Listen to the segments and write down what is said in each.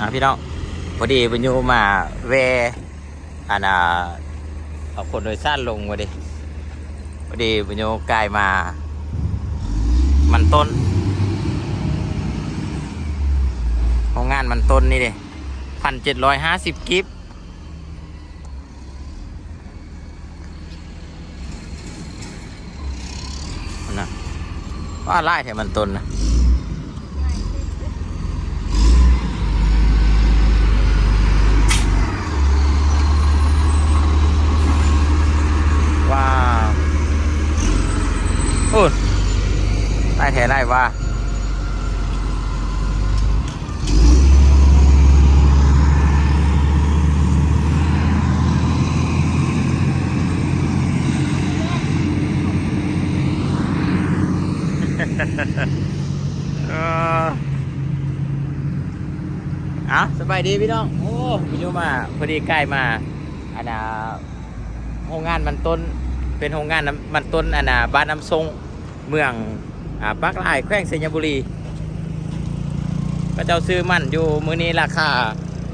อะพี่น้องพอดีบุญยูมาแวอันน่ะเอาคนโดยสารลงมาดิพอดีบุญยูกลายมา มันต้นโรงงานมันต้นนี่ดิพันเจ็ดร้อยห้าสิบกิฟนะว่าไล่แถมันต้นนะ ว้าว โอ้ยได้แท้ได้ว่าเออเอาสบายดีพี่น้อง โอ้พี่ยูมาพอดีใกล้มาอันน่ะโรงงานมันต้น เป็นโรงงานน้ำมันต้นอันน่ะบ้านน้ำทรง เมืองอ่าปักลายแขวงเซญบุรีก็เจ้าซื้อมันอยู่มือนี้ราคา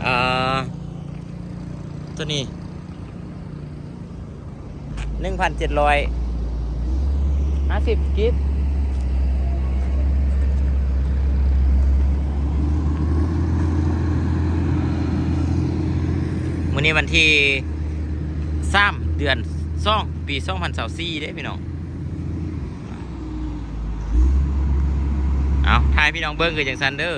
อ่าตัวนี้หนึ่งพันเจ็ดร้อยห้าสิบกิฟมือนี้วันที่สามเดือนสองปีสองพันสาสี่ได้พี่น้อง เอาทายพี่น้องเบิ้งคือจังซันเดอ